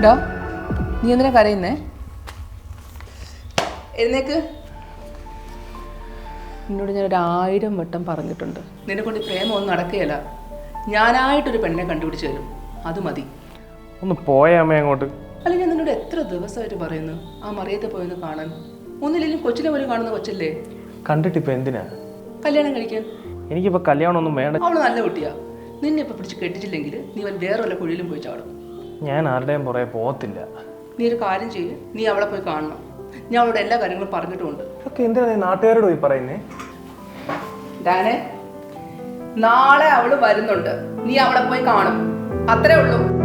നീ എന്തിനാ കരയുന്നേ? എഴുന്നേക്ക്. നിന്നോട് ഞാൻ ഒരു ആയിരം വട്ടം പറഞ്ഞിട്ടുണ്ട്. നിന്നെ കൊണ്ട് പ്രേമം ഒന്നും നടക്കുകയല്ല. ഞാനായിട്ടൊരു പെണ്ണെ കണ്ടുപിടിച്ച് തരും. അത് മതി. ഒന്ന് പോയാമേ അമ്മ അങ്ങോട്ട്. അല്ല ഞാൻ നിന്നോട് എത്ര ദിവസമായിട്ട് പറയുന്നു? ആ മറിയത്തെ പോയെന്ന് കാണാൻ. ഒന്നില്ലെങ്കിലും കൊച്ചിനെ പോലും കാണുന്ന കൊച്ചല്ലേ? കണ്ടിട്ടിപ്പോൾ എന്തിനാ? കല്യാണം കഴിക്കാൻ. എനിക്കിപ്പോ കല്യാണം ഒന്നും വേണ്ട. അവൾ നല്ല കുട്ടിയാ. നിന്നെ ഇപ്പൊ പിടിച്ച് കെട്ടിച്ചില്ലെങ്കിൽ നീ വേറെ വല്ല കുഴിയിലും പോയി ചാടും. ഞാൻ ആരുടെയും പുറകെ പോകത്തില്ല. നീ ഒരു കാര്യം ചെയ്യും. നീ അവളെ പോയി കാണണം. ഞാൻ അവളോട് എല്ലാ കാര്യങ്ങളും പറഞ്ഞിട്ടുണ്ട്. ഇതൊക്കെ എന്തിനാ നീ നാട്ടുകാരോട് പോയി പറയുന്നേ? ഡാനെ നാളെ അവൾ വരുന്നുണ്ട്. നീ അവളെ പോയി കാണും. അത്രേ ഉള്ളൂ.